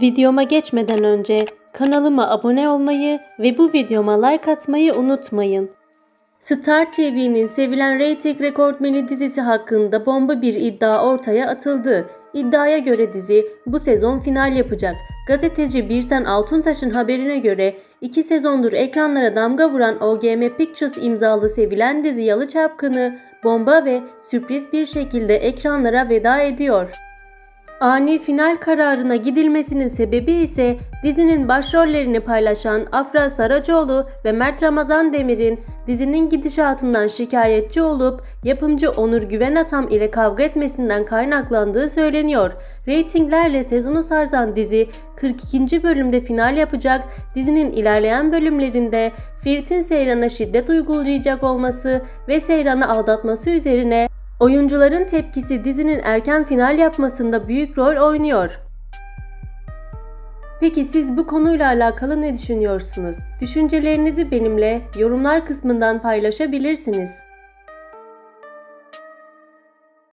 Videoma geçmeden önce kanalıma abone olmayı ve bu videoma like atmayı unutmayın. Star TV'nin sevilen reyting rekortmeni dizisi hakkında bomba bir iddia ortaya atıldı. İddiaya göre dizi bu sezon final yapacak. Gazeteci Birsen Altuntaş'ın haberine göre 2 sezondur ekranlara damga vuran OGM Pictures imzalı sevilen dizi Yalı Çapkını bomba ve sürpriz bir şekilde ekranlara veda ediyor. Ani final kararına gidilmesinin sebebi ise dizinin başrollerini paylaşan Afra Saracoğlu ve Mert Ramazan Demir'in dizinin gidişatından şikayetçi olup yapımcı Onur Güven Atam ile kavga etmesinden kaynaklandığı söyleniyor. Reytinglerle sezonu sarsan dizi 42. bölümde final yapacak. Dizinin ilerleyen bölümlerinde Ferit'in Seyran'a şiddet uygulayacak olması ve Seyran'ı aldatması üzerine Oyuncuların tepkisi dizinin erken final yapmasında büyük rol oynuyor. Peki siz bu konuyla alakalı ne düşünüyorsunuz? Düşüncelerinizi benimle yorumlar kısmından paylaşabilirsiniz.